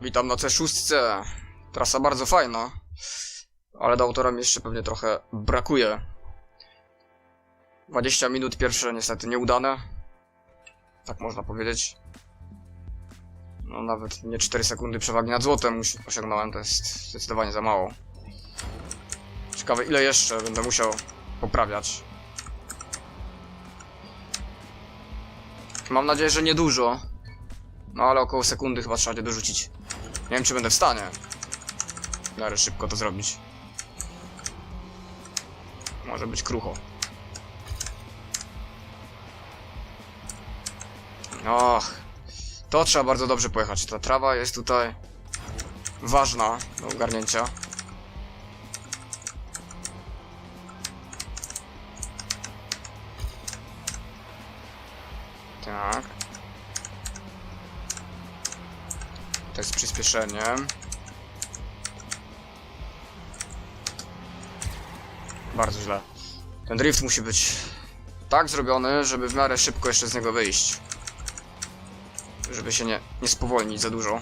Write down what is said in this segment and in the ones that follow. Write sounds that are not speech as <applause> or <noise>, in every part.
Witam na C6. Trasa bardzo fajna, ale do autora mi jeszcze pewnie trochę brakuje. 20 minut pierwsze niestety nieudane. Tak można powiedzieć. No nawet nie 4 sekundy przewagi nad złotem musi- osiągnąłem, to jest zdecydowanie za mało. Ciekawe ile jeszcze będę musiał poprawiać. Mam nadzieję, że niedużo. No ale około sekundy chyba trzeba będzie dorzucić. Nie wiem czy będę w stanie. Miarę szybko to zrobić. Może być krucho. Och. To trzeba bardzo dobrze pojechać. Ta trawa jest tutaj ważna do ogarnięcia. Tak. Przyspieszenie. Bardzo źle. Ten drift musi być tak zrobiony, żeby w miarę szybko jeszcze z niego wyjść. Żeby się nie, nie spowolnić za dużo.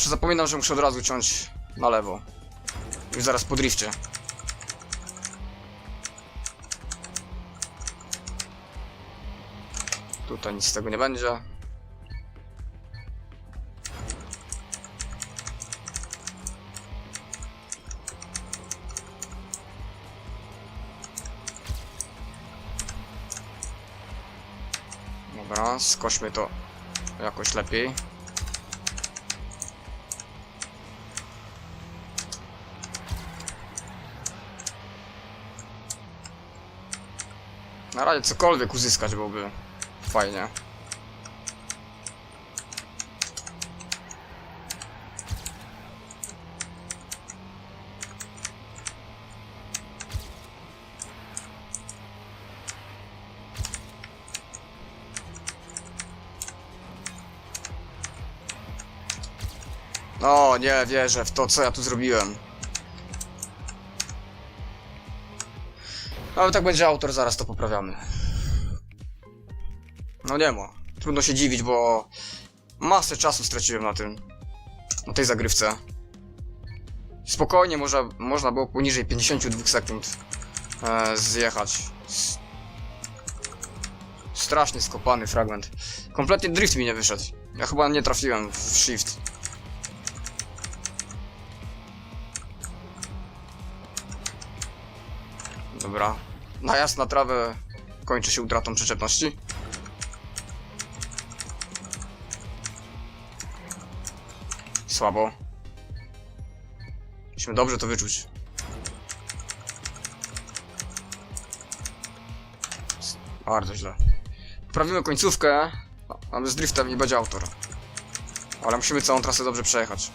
Zawsze zapominam, że muszę od razu ciąć na lewo. Już zaraz po drifcie. Tutaj nic z tego nie będzie. Dobra, skośmy to jakoś lepiej. Na razie cokolwiek uzyskać byłoby fajnie. No, nie wierzę w to, co ja tu zrobiłem. Ale tak będzie autor, zaraz to poprawiamy. No nie ma. Trudno się dziwić, bo masę czasu straciłem na tym. Na tej zagrywce. Spokojnie można, można było poniżej 52 sekund e, zjechać. Strasznie skopany fragment. Kompletnie drift mi nie wyszedł. Ja chyba nie trafiłem w shift. Dobra. Najazd na trawę kończy się utratą przyczepności. Słabo. Musimy dobrze to wyczuć. Bardzo źle. Poprawimy końcówkę. Mamy z driftem nie będzie autor. Ale musimy całą trasę dobrze przejechać.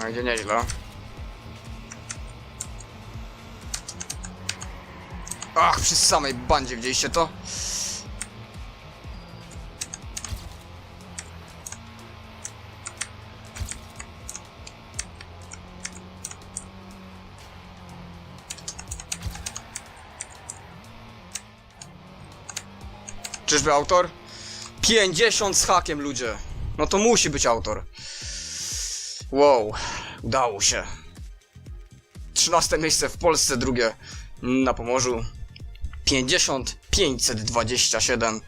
No idzie nieźle. Ach, przy samej bandzie widzieliście to? Czyżby autor? 50 z hakiem ludzie. No to musi być autor. Wow, udało się. 13 miejsce w Polsce, drugie na Pomorzu. 50 527.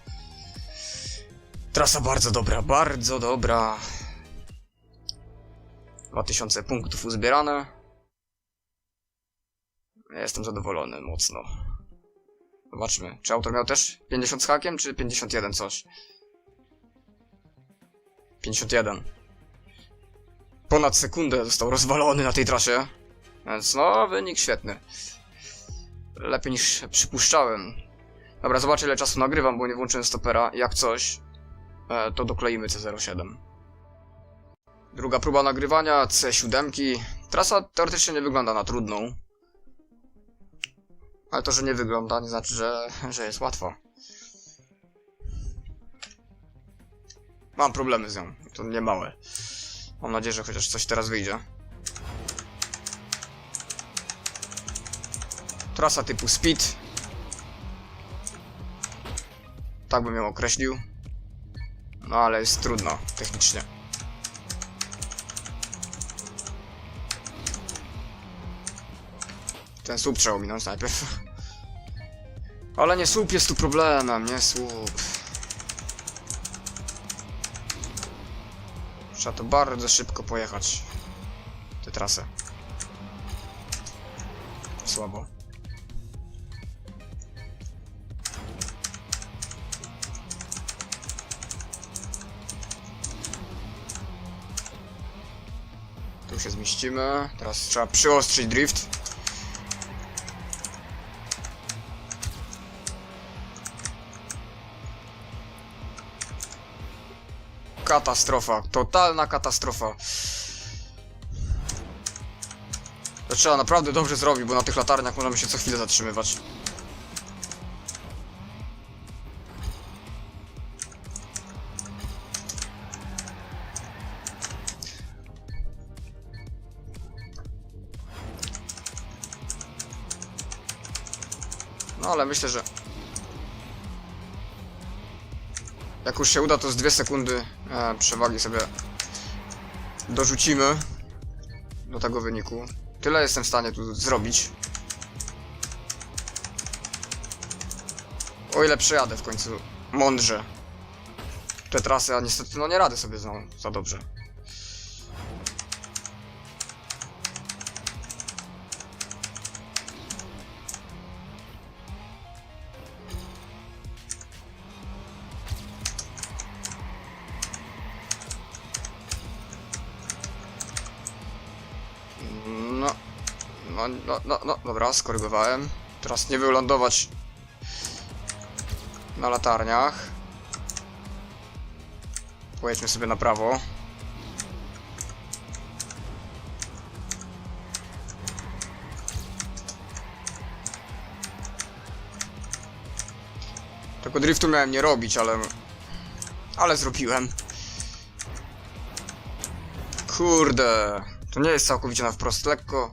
Trasa bardzo dobra, bardzo dobra. 2000 punktów uzbierane. Jestem zadowolony mocno. Zobaczmy, czy autor miał też 50 z hakiem, czy 51 coś? 51 ponad sekundę został rozwalony na tej trasie. Więc no, wynik świetny. lepiej niż przypuszczałem. Dobra, zobaczę ile czasu nagrywam, bo nie włączyłem stopera. Jak coś, e, to dokleimy C07. Druga próba nagrywania C7. Trasa teoretycznie nie wygląda na trudną. Ale to, że nie wygląda, nie znaczy, że, że jest łatwa. Mam problemy z nią. To nie małe. Mam nadzieję, że chociaż coś teraz wyjdzie. Trasa typu speed. Tak bym ją określił. No ale jest trudno technicznie. Ten słup trzeba ominąć najpierw. <laughs> Ale nie słup jest tu problemem, nie słup. Trzeba to bardzo szybko pojechać. Tę trasę. Słabo. Tu się zmieścimy. Teraz trzeba przyostrzyć drift. Katastrofa, totalna katastrofa. To trzeba naprawdę dobrze zrobić, bo na tych latarniach możemy się co chwilę zatrzymywać. No ale myślę, że jak już się uda, to z dwie sekundy e, przewagi sobie dorzucimy do tego wyniku. Tyle jestem w stanie tu zrobić. O ile przejadę w końcu mądrze te trasy, a niestety no nie radzę sobie za dobrze. No, no, no, dobra, skorygowałem. Teraz nie wylądować na latarniach. Pojedźmy sobie na prawo. Tego driftu miałem nie robić, ale... Ale zrobiłem. Kurde, to nie jest całkowicie na wprost, lekko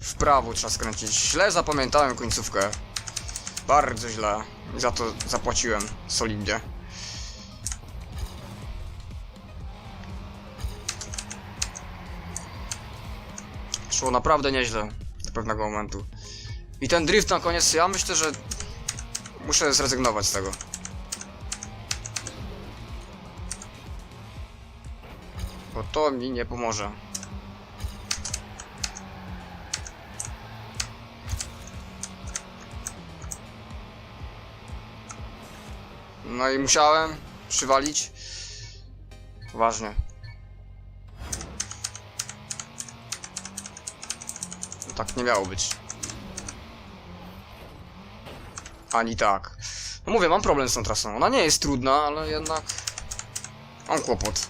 w prawo trzeba skręcić. Źle zapamiętałem końcówkę. Bardzo źle. I za to zapłaciłem solidnie. Szło naprawdę nieźle do pewnego momentu. I ten drift na koniec, ja myślę, że muszę zrezygnować z tego. Bo to mi nie pomoże. No i musiałem przywalić. Ważnie. No tak nie miało być. Ani tak. No mówię, mam problem z tą trasą. Ona nie jest trudna, ale jednak mam kłopot.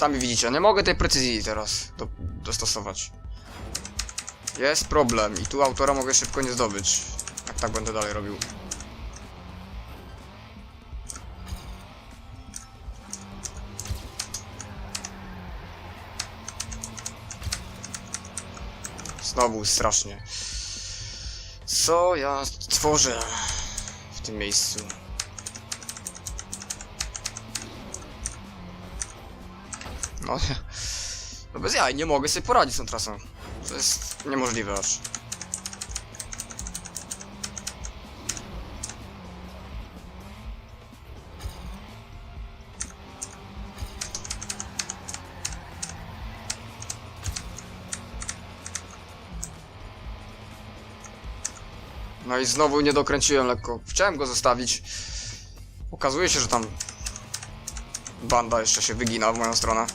Sami widzicie, nie mogę tej precyzji teraz do, dostosować. Jest problem i tu autora mogę szybko nie zdobyć. Jak tak będę dalej robił. Znowu strasznie. Co ja tworzę w tym miejscu? No, no bez jaj, nie mogę sobie poradzić z tą trasą. To jest niemożliwe aż. No i znowu nie dokręciłem lekko. Chciałem go zostawić. Okazuje się, że tam Banda jeszcze się wygina w moją stronę.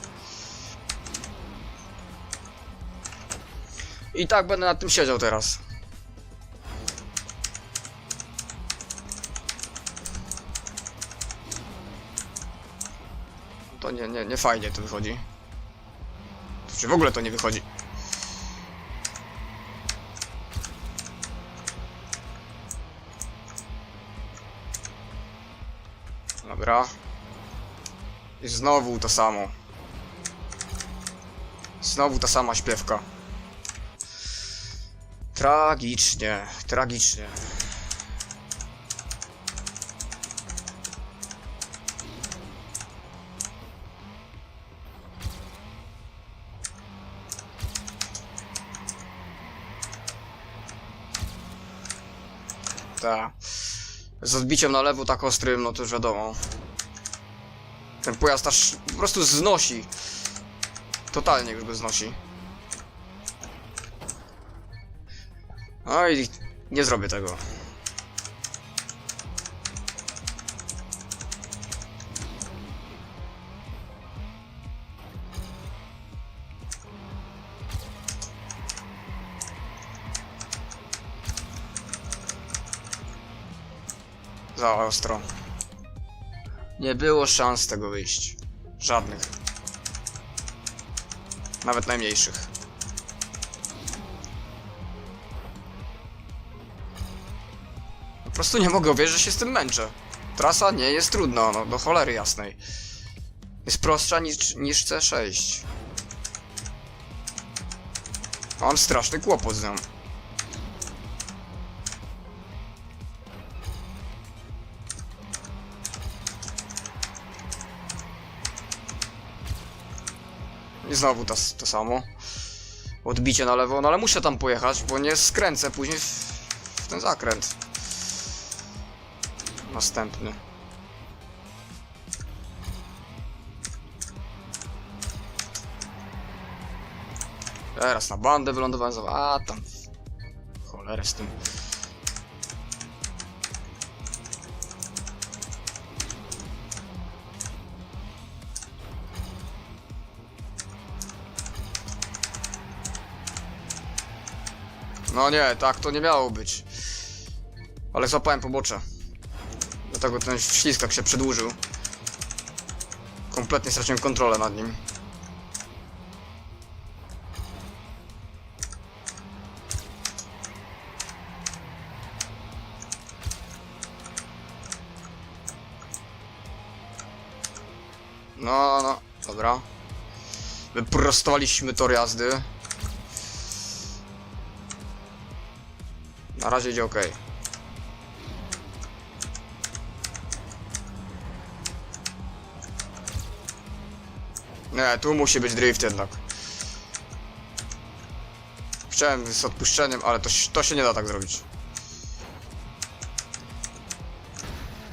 I tak będę nad tym siedział teraz. To nie, nie, nie fajnie to wychodzi. Czy w ogóle to nie wychodzi? Dobra. I znowu to samo. Znowu ta sama śpiewka. Tragicznie, tragicznie. Ta. Z odbiciem na lewo tak ostrym, no to już wiadomo. Ten pojazd aż po prostu znosi. Totalnie już go znosi. I nie zrobię tego. Za ostro. Nie było szans z tego wyjść. Żadnych. Nawet najmniejszych. Prostu nie mogę uwierzyć, że się z tym męczę. Trasa nie jest trudna, no do cholery jasnej. Jest prostsza niż, niż C6. Mam straszny kłopot z nią. I znowu to, to samo. Odbicie na lewo, no ale muszę tam pojechać, bo nie skręcę później w, w ten zakręt. Następny. Teraz na bandę wylądowałem, za- a tam. Cholerę z tym. No nie, tak to nie miało być. Ale złapałem pobocze. Dlatego ten śliskak się przedłużył. Kompletnie straciłem kontrolę nad nim. No, no, dobra. Wyprostowaliśmy tor jazdy. Na razie idzie ok. Nie, tu musi być drift jednak. Chciałem z odpuszczeniem, ale to, to się nie da tak zrobić.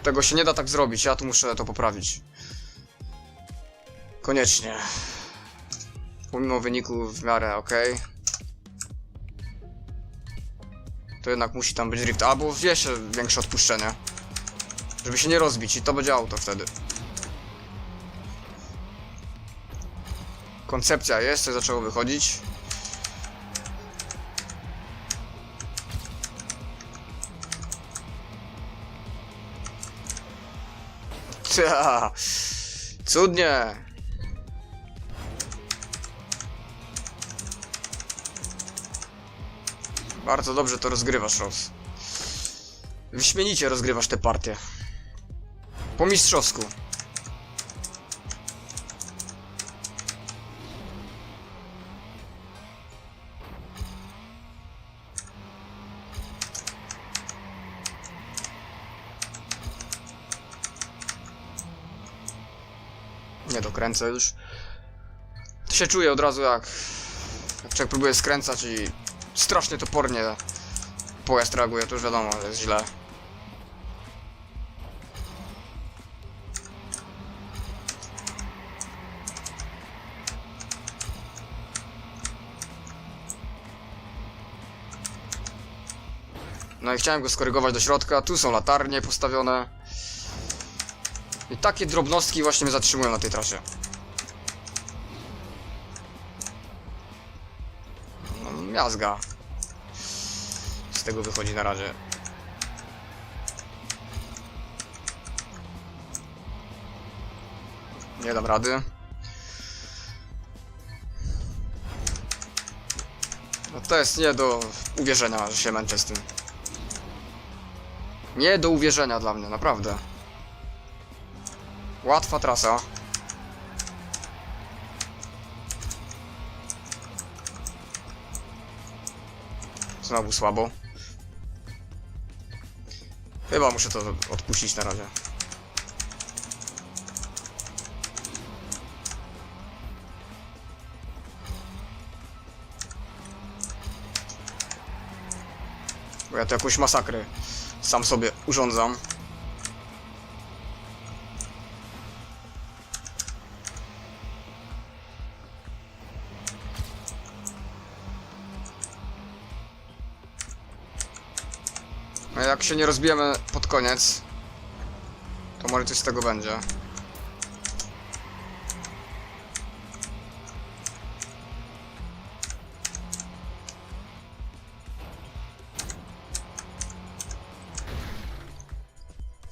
Tego się nie da tak zrobić, ja tu muszę to poprawić. Koniecznie. Pomimo wyniku w miarę ok. To jednak musi tam być drift, albo jeszcze większe odpuszczenie. Żeby się nie rozbić i to będzie auto wtedy. Koncepcja jest, coś zaczęło wychodzić. <laughs> Ta, cudnie. Bardzo dobrze to rozgrywasz, Ross. Wyśmienicie rozgrywasz tę partię. Po mistrzowsku. Nie dokręcę już. To się czuje od razu jak... Jak człowiek próbuje skręcać i strasznie topornie pojazd reaguje, to już wiadomo, jest źle. No i chciałem go skorygować do środka, tu są latarnie postawione. I takie drobnostki właśnie mnie zatrzymują na tej trasie. No, miazga. Z tego wychodzi na razie. Nie dam rady. No to jest nie do uwierzenia, że się męczę z tym. Nie do uwierzenia dla mnie, naprawdę. Łatwa trasa. Znowu słabo. Chyba muszę to odpuścić na razie. Bo ja tu jakąś masakrę sam sobie urządzam. Jak się nie rozbijemy pod koniec, to może coś z tego będzie.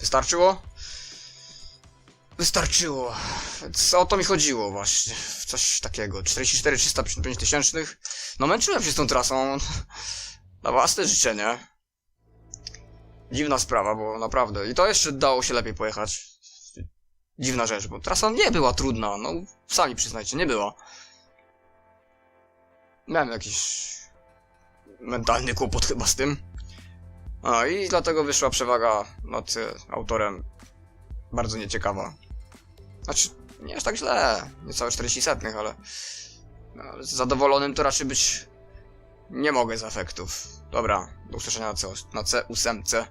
Wystarczyło? Wystarczyło. O to mi chodziło właśnie. Coś takiego. 44 355 tysięcznych. No męczyłem się z tą trasą. Na własne życzenie. Dziwna sprawa, bo naprawdę. I to jeszcze dało się lepiej pojechać. Dziwna rzecz, bo trasa nie była trudna. No, sami przyznajcie, nie była. Miałem jakiś mentalny kłopot chyba z tym. A i dlatego wyszła przewaga nad autorem. Bardzo nieciekawa. Znaczy, nie aż tak źle. Niecałe 40 setnych, ale. ale Zadowolonym to raczej być nie mogę z efektów. Dobra, do usłyszenia na C, na C8.